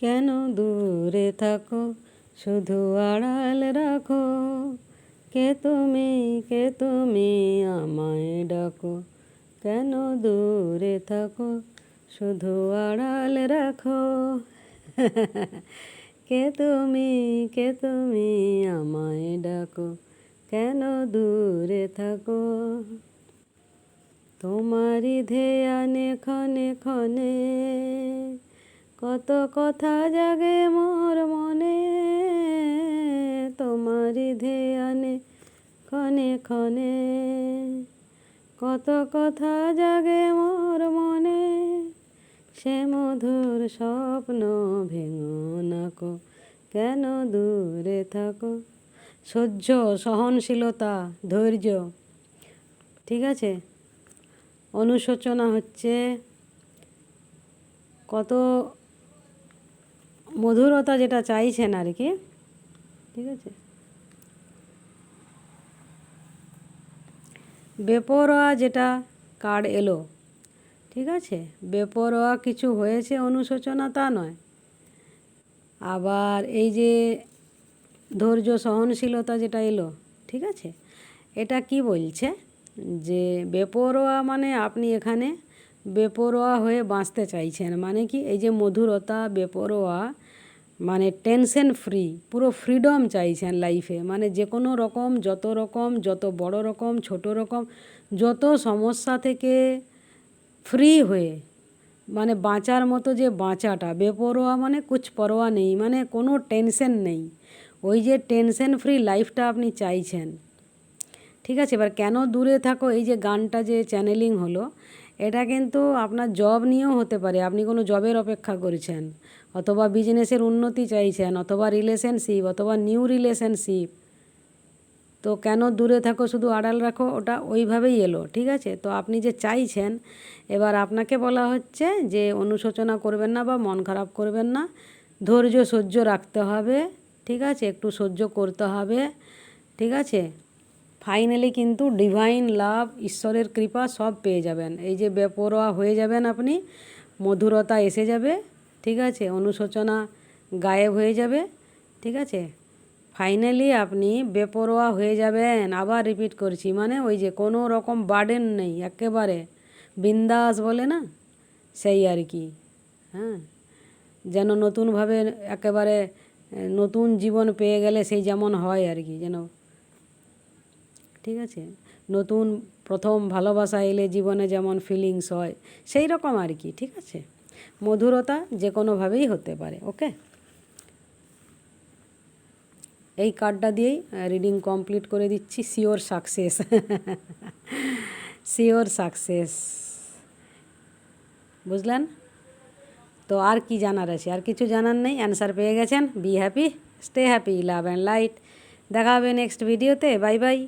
কেন দূরে থাকো? শুধু আড়াল রাখো। কে তুমি? কে তুমি? আমায় ডাকো। কেন দূরে থাকো? শুধু আড়াল রাখো। কে তুমি? কে তুমি? আমায় ডাকো। কেন দূরে থাকো? তোমারই ধ্যানে ক্ষণে ক্ষণে কত কথা জাগে মোর মনে তোমারই ধ্যানে ক্ষণে ক্ষণে। কত কথা জাগে মোর মনে, সে মধুর স্বপ্ন ভেঙো নাকো, কেন দূরে থাকো? সহ্য, সহনশীলতা, ধৈর্য, ঠিক আছে? অনুশোচনা হচ্ছে কত মধুরতা যেটা চাইছেন আর কি, ঠিক আছে? বেপরোয়া যেটা কার্ড এলো, ঠিক আছে? বেপরোয়া কিছু হয়েছে অনুশোচনা তা নয়। আবার এই যে ধৈর্য সহনশীলতা যেটা এলো, ঠিক আছে? এটা কি বলছে? যে বেপরোয়া মানে আপনি এখানে বেপরোয়া হয়ে বাঁচতে চাইছেন। মানে কি? এই যে মধুরতা, বেপরোয়া মানে টেনশন ফ্রি পুরো ফ্রিডম চাইছেন লাইফে মানে যে কোনো রকম, যত রকম, যত বড় রকম, ছোট রকম, যত সমস্যা থেকে ফ্রি হয়ে মানে বাঁচার মতো যে বাঁচাটা, বেপরোয়া মানে কুছ পরোয়া নেই মানে কোনো টেনশন নেই। ওই যে টেনশন ফ্রি লাইফটা আপনি চাইছেন। ঠিক আছে? এবার কেন দূরে থাকো? এই যে গানটা যে চ্যানেলিং হলো এটা কিন্তু আপনার জব নিয়েও হতে পারে। আপনি কোনো জবের অপেক্ষা করছেন, অথবা বিজনেসের উন্নতি চাইছেন, অথবা রিলেশনশিপ অথবা নিউ রিলেশনশিপ তো কেন দূরে থাকো, শুধু আড়াল রাখো, ওটা ওইভাবেই এলো, ঠিক আছে? তো আপনি যে চাইছেন, এবার আপনাকে বলা হচ্ছে যে অনুশোচনা করবেন না বা মন খারাপ করবেন না, ধৈর্য সহ্য রাখতে হবে, ঠিক আছে? একটু সহ্য করতে হবে, ঠিক আছে? ফাইনালি কিন্তু ডিভাইন লাভ ঈশ্বরের কৃপা সব পেয়ে যাবেন। এই যে বেপরোয়া হয়ে যাবেন আপনি, মধুরতা এসে যাবে, ঠিক আছে? অনুশোচনা গায়েব হয়ে যাবে, ঠিক আছে? ফাইনালি আপনি বেপরোয়া হয়ে যাবেন। আবার রিপিট করছি মানে ওই যে কোনো রকম বার্ডেন নেই, একেবারে। বিন্দাস বলে না? সেই আর কি। হ্যাঁ? যেন নতুনভাবে একেবারে নতুন জীবন পেয়ে গেলে সেই যেমন হয় আর কি, যেন ঠিক আছে? নতুন প্রথম ভালোবাসা এলে জীবনে যেমন ফিলিংস হয়, সেই রকম আর কি, ঠিক আছে? মধুরতা যে কোনোভাবেই হতে পারে, ওকে? এই কার্ডটা দিয়েই রিডিং কমপ্লিট করে দিচ্ছি শিওর সাকসেস শিওর সাকসেস বুঝলেন? তো আর কি জানার আছে? আর কিছু জানার নেই? অ্যান্সার পেয়ে গেছেন? Be happy stay happy love and light দেখা হবে নেক্সট ভিডিওতে বাই বাই